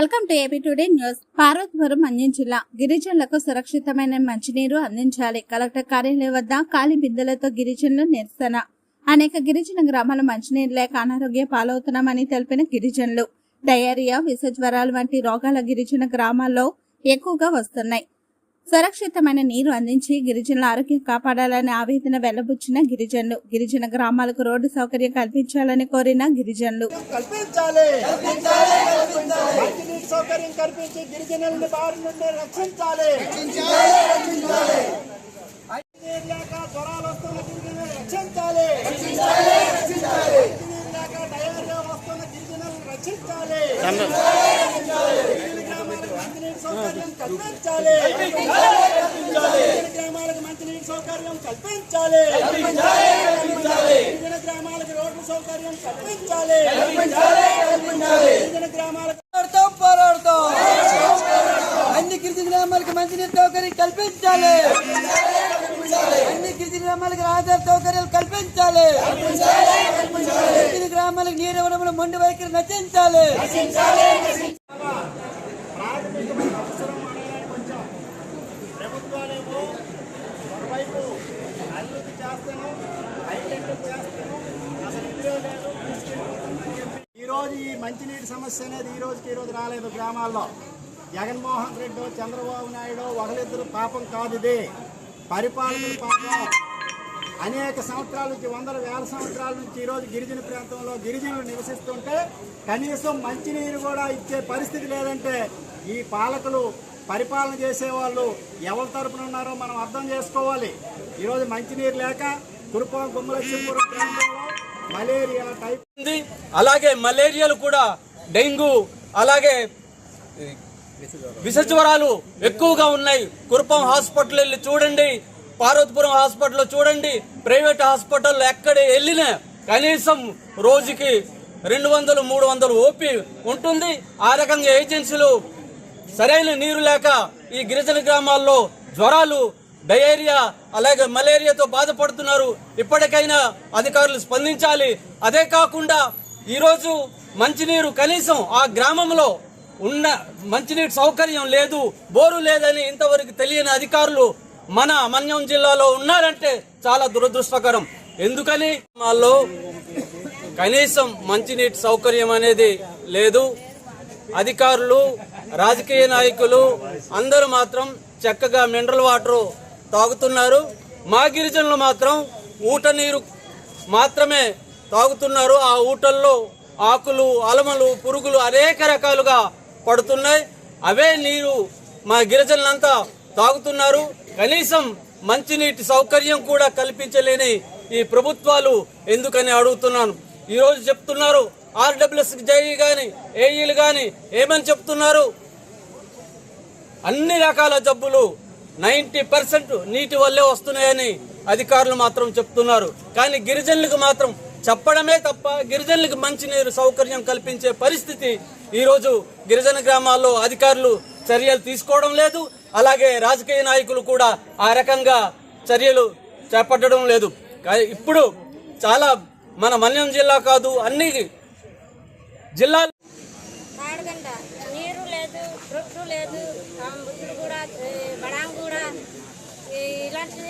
Welcome to AP today news. Parvathipuram Anjan జిల్లా. గిరిజనులకు సురక్షితమైన మంచినీరు అందించాలి. కలెక్టర్ కార్యాలయం వద్ద ఖాళీ బిందెలతో గిరిజనులు నిరసన. అనేక గిరిజన గ్రామాల మంచినీరు లేక అనారోగ్య పాలవుతున్నామని తెలిపిన గిరిజనులు. డయేరియా విష జ్వరాలు వంటి రోగాల గిరిజన గ్రామాల్లో ఎక్కువగా వస్తున్నాయి. సురక్షితమైన నీరు అందించి గిరిజనుల ఆరోగ్యం కాపాడాలని ఆవేదన వెల్లబుచ్చిన గిరిజనులు. గిరిజన గ్రామాలకు రోడ్డు సౌకర్యం కల్పించాలని కోరిన గిరిజనులు. సౌకర్యం కల్పించి బారి నుండి రక్షించాలి. జ్వరాలు వస్తున్న గిరిజనులను రక్షించాలి. వస్తున్న గిరిజనులను రక్షించాలి. సౌకర్యం కల్పించాలి. గిరిజన గ్రామాలకు మంచినీటి సౌకర్యం కల్పించాలి. గిరిజన గ్రామాలకు రోడ్డు సౌకర్యం కల్పించాలి. గిరిజన గ్రామాలకు పోరాడతాం పోరాడతాం. అన్ని గిరిజన గ్రామాలకి మంచినీటి సౌకర్యం కల్పించాలి. అన్ని గిరిజన గ్రామాలకి ఆధార సౌకర్యాలు కల్పించాలి. గిరిజన గ్రామాలకు నీరు ఇవ్వడంలో మొండి వైఖరి నశించాలి. ఈరోజు ఈ మంచినీటి సమస్య అనేది ఈ రోజుకి ఈరోజు రాలేదు గ్రామాల్లో. జగన్మోహన్ రెడ్డి చంద్రబాబు నాయుడు ఒకరిద్దరు పాపం కాదు ఇది. పరిపాలకుల పాపం. అనేక సంవత్సరాల నుంచి వందల వేల సంవత్సరాల నుంచి ఈరోజు గిరిజన ప్రాంతంలో గిరిజనులు నివసిస్తుంటే కనీసం మంచినీరు కూడా ఇచ్చే పరిస్థితి లేదంటే ఈ పాలకులు పరిపాలన చేసేవాళ్ళు ఎవరి తరపున ఉన్నారో మనం అర్థం చేసుకోవాలి. ఈరోజు మంచినీరు లేక గుమ్మలక్ష్మీపురం ప్రాంతంలో మలేరియా టైప్ ఉంది. అలాగే మలేరియాలు కూడా డెంగ్యూ అలాగే విష జ్వరాలు ఎక్కువగా ఉన్నాయి. కురుపం హాస్పిటల్ వెళ్ళి చూడండి. పార్వతీపురం హాస్పిటల్ చూడండి. ప్రైవేట్ హాస్పిటల్ ఎక్కడ వెళ్ళినా కనీసం రోజుకి రెండు వందలు మూడు వందలు ఓపి ఉంటుంది. ఆ రకంగా ఏజెన్సీలు సరైన నీరు లేక ఈ గిరిజన గ్రామాల్లో జ్వరాలు డయేరియా అలాగే మలేరియాతో బాధపడుతున్నారు. ఇప్పటికైనా అధికారులు స్పందించాలి. అదే కాకుండా ఈరోజు మంచినీరు కనీసం ఆ గ్రామంలో ఉన్న మంచినీటి సౌకర్యం లేదు బోరు లేదని ఇంతవరకు తెలియని అధికారులు మన మన్యం జిల్లాలో ఉన్నారంటే చాలా దురదృష్టకరం. ఎందుకని? మాలో కనీసం మంచినీటి సౌకర్యం అనేది లేదు. అధికారులు రాజకీయ నాయకులు అందరూ మాత్రం చక్కగా మినరల్ వాటర్ తాగుతున్నారు. మా గిరిజనులు మాత్రం ఊట నీరు మాత్రమే తాగుతున్నారు. ఆ ఊటల్లో ఆకులు అలమలు పురుగులు అనేక రకాలుగా పడుతున్నాయి. అవే నీరు మా గిరిజనులంతా తాగుతున్నారు. కనీసం మంచినీటి సౌకర్యం కూడా కల్పించలేని ఈ ప్రభుత్వాలు ఎందుకని అడుగుతున్నాను. ఈరోజు చెప్తున్నారు ఆర్డబ్ల్యూఎస్ జై కానీ ఏఈలు కానీ ఏమని చెప్తున్నారు? అన్ని రకాల జబ్బులు నైంటీ పర్సెంట్ నీటి వల్లే వస్తున్నాయని అధికారులు మాత్రం చెప్తున్నారు. కానీ గిరిజనులకు మాత్రం చెప్పడమే తప్ప గిరిజనులకు మంచినీరు సౌకర్యం కల్పించే పరిస్థితి ఈరోజు గిరిజన గ్రామాల్లో అధికారులు చర్యలు తీసుకోవడం లేదు. అలాగే రాజకీయ నాయకులు కూడా ఆ రకంగా చర్యలు చేపట్టడం లేదు. ఇప్పుడు చాలా మన మన్యం జిల్లా కాదు అన్ని జిల్లాలు తాడగండ నీరు లేదు రొట్టు ఇలాంటి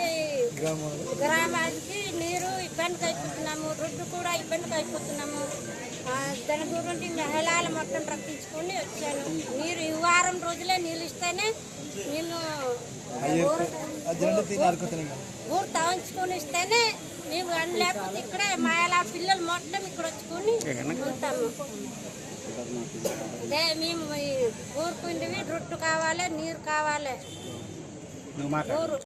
గ్రామానికి నీరు ఇబ్బందికి అయిపోతున్నాము రొట్టు కూడా ఇబ్బందికి అయిపోతున్నాము. దాని గురించి మహిళలు మొత్తం రప్పించుకొని వచ్చాను. నీరు ఈ వారం రోజులే నీళ్ళు ఇస్తేనే నేను ఊరు తవ్వించుకొని ఇస్తేనే మేము కానీ లేకపోతే ఇక్కడే మా ఇలా పిల్లలు మొత్తం ఇక్కడ వచ్చుకొని ఉంటాము అదే మేము ఊరుకుండివి రొట్టు కావాలి నీరు కావాలి. ఊరు